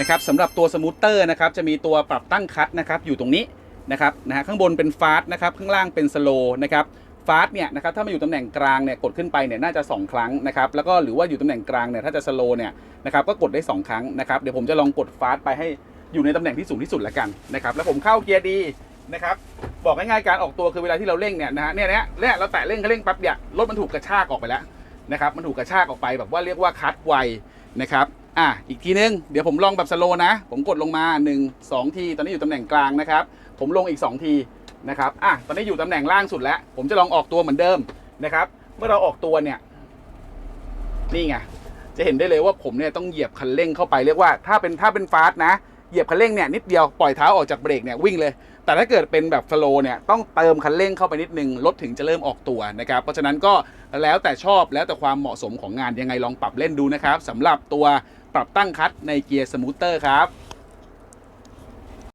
นะครับสำหรับตัวสมูทเตอร์นะครับจะมีตัวปรับตั้งคัดนะครับอยู่ตรงนี้นะครับนะฮะข้างบนเป็นฟาสต์นะครับข้างล่างเป็นสโลนะครับฟาสต์เนี่ยนะครับถ้ามาอยู่ตำแหน่งกลางเนี่ยกดขึ้นไปเนี่ยน่าจะ 2 ครั้งนะครับแล้วก็หรือว่าอยู่ตำแหน่งกลางเนี่ยถ้าจะสโลเนี่ยนะครับก็กดได้ 2 ครั้งนะครับเดี๋ยวผมจะลองกดฟาสต์ไปให้อยู่ในตำแหน่งที่สูงที่สุดแล้วกันนะครับแล้วผมเข้าเกียร์ดีนะครับบอกง่ายๆการออกตัวคือเวลาที่เราเร่งเนี่ยนะฮะเนี่ยเนี่ยเนี่ยเราแตะเร่งคันเร่งปั๊บเนี่ยรถมันถูกกระชากออกไปแล้วนะครับมันถูกกระชากออกไปแบบว่าเรียกว่าคัดไวนะครับ อะอีกทีนึง เดี๋ยวผมลองแบบสโลว์นะ ผมกดลงมา 1 2 ที ตอนนี้อยู่ตำแหน่งกลางนะครับ ผมลงอีก 2 ทีนะครับอะตอนนี้อยู่ตำแหน่งล่างสุดแล้ว ผมจะลองออกตัวเหมือนเดิมนะครับ เมื่อเราออกตัวเนี่ย นี่ไง จะเห็นได้เลยว่าผมเนี่ยต้องเหยียบคันเร่งเข้าไปเรียกว่า ถ้าเป็นถ้าเป็นฟาสต์นะ เหยียบคันเร่งเนี่ยนิดเดียวปล่อยเท้าออกจากเบรกเนี่ยวิ่งเลย แต่ถ้าเกิดเป็นแบบสโลเนี่ยต้องเติมคันเร่งเข้าไปนิดนึงรถถึงจะเริ่มออกตัวนะครับเพราะฉะนั้นก็แล้วแต่ชอบแล้วแต่ความเหมาะสมของงานยังไงลองปรับเล่นดูนะครับสำหรับตัวปรับตั้งคัดในเกียร์สมูทเตอร์ครับ